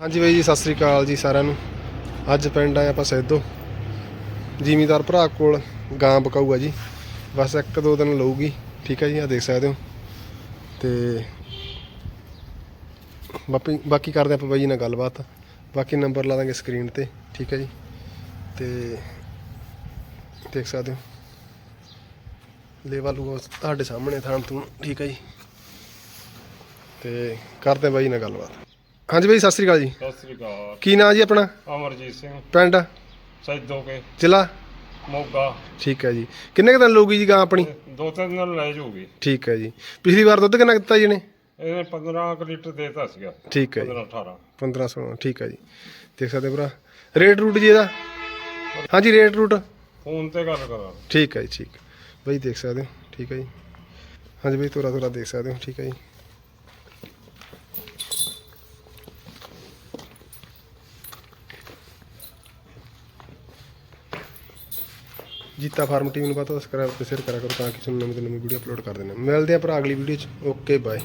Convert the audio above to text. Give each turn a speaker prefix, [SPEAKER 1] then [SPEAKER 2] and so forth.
[SPEAKER 1] ਹਾਂਜੀ ਬਾਈ ਜੀ, ਸਤਿ ਸ੍ਰੀ ਅਕਾਲ ਜੀ ਸਾਰਿਆਂ ਨੂੰ। ਅੱਜ ਪਿੰਡ ਆਏ ਆਪਾਂ ਸੈਦੋ। ਜ਼ਿਮੀਦਾਰ ਭਰਾ ਕੋਲ ਗਾਂ ਬਕਾਊ ਜੀ। ਬਸ ਇੱਕ ਦੋ ਦਿਨ ਲਊਗੀ, ਠੀਕ ਹੈ ਜੀ ਆ ਦੇਖ ਸਕਦੇ ਹੋ। ਤੇ ਬਾਕੀ ਬਾਕੀ ਕਰਦੇ ਆਪਾਂ ਬਾਈ ਜੀ ਨਾਲ ਗੱਲਬਾਤ। ਬਾਕੀ ਨੰਬਰ ਲਾ ਦਾਂਗੇ ਸਕਰੀਨ ਤੇ, ਠੀਕ ਹੈ ਜੀ। ਤੇ ਦੇਖ ਸਕਦੇ ਹੋ। ਲੈਵਲ ਉਹ ਤੁਹਾਡੇ ਸਾਹਮਣੇ ਥਾਂ ਤੋਂ ਠੀਕ ਹੈ ਜੀ। ਤੇ ਕਰਦੇ ਹਾਂ ਬਾਈ ਨਾਲ ਗੱਲਬਾਤ। ਹਾਂਜੀ ਬਾਈ ਸਤਿ ਸ੍ਰੀ ਅਕਾਲ ਜੀ।
[SPEAKER 2] ਸਤਿ ਸ੍ਰੀ ਅਕਾਲ।
[SPEAKER 1] ਕੀ ਨਾਂ ਜੀ ਆਪਣਾ?
[SPEAKER 2] ਅਮਰਜੀਤ ਸਿੰਘ।
[SPEAKER 1] ਪਿੰਡ?
[SPEAKER 2] ਸੈਦੋ ਕੇ।
[SPEAKER 1] ਜ਼ਿਲ੍ਹਾ?
[SPEAKER 2] ਮੋਗਾ।
[SPEAKER 1] ਠੀਕ ਹੈ ਜੀ। ਕਿੰਨੇ ਕੁ ਦਿਨ ਲਊਗੀ ਜੀ ਗਾਂ ਆਪਣੀ?
[SPEAKER 2] ਦੋ ਤਿੰਨ ਦਿਨ ਲੈ ਜਾਊਗੀ।
[SPEAKER 1] ਠੀਕ ਹੈ ਜੀ। ਪਿਛਲੀ ਵਾਰ ਦੁੱਧ ਕਿੰਨਾ ਦਿੱਤਾ ਜੀ ਨੇ
[SPEAKER 2] ਇਹਨੇ 15 ਕੁ ਲੀਟਰ ਦੇਤਾ ਸੀਗਾ।
[SPEAKER 1] ਠੀਕ ਹੈ ਜੀ।
[SPEAKER 2] 15 18
[SPEAKER 1] 15 16 ਠੀਕ ਹੈ ਜੀ। ਦੇਖ ਸਕਦੇ ਭਰਾ। ਰੇਟ ਰੂਟ ਜੀ ਇਹਦਾ? ਹਾਂਜੀ ਰੇਟ ਰੂਟ।
[SPEAKER 2] ਫੋਨ ਤੇ ਗੱਲ ਕਰਾਂ।
[SPEAKER 1] ਠੀਕ ਹੈ ਜੀ ਠੀਕ। ਬਈ ਦੇਖ ਸਕਦੇ ਹੋ ਠੀਕ ਹੈ ਜੀ। ਹਾਂਜੀ ਬਈ ਤੋਰਾ ਤੋਰਾ ਦੇਖ ਸਕਦੇ ਹੋ ਠੀਕ ਹੈ ਜੀ। ਜੀਤਾ ਫਾਰਮ ਟੀਮ ਨੂੰ ਪਤਾ ਸਬਸਕ੍ਰਾਈਬ ਤੇ ਸ਼ੇਅਰ ਕਰਿਆ ਕਰੋ ਤਾਂ ਕਿ ਤੁਹਾਨੂੰ ਨਵੀਂ ਤੋਂ ਨਵੀਂ ਵੀਡੀਓ ਅਪਲੋਡ ਕਰ ਦਿੰਦੇ ਮਿਲਦੇ ਆ ਭਰਾ ਅਗਲੀ ਵੀਡੀਓ 'ਚ। Okay bye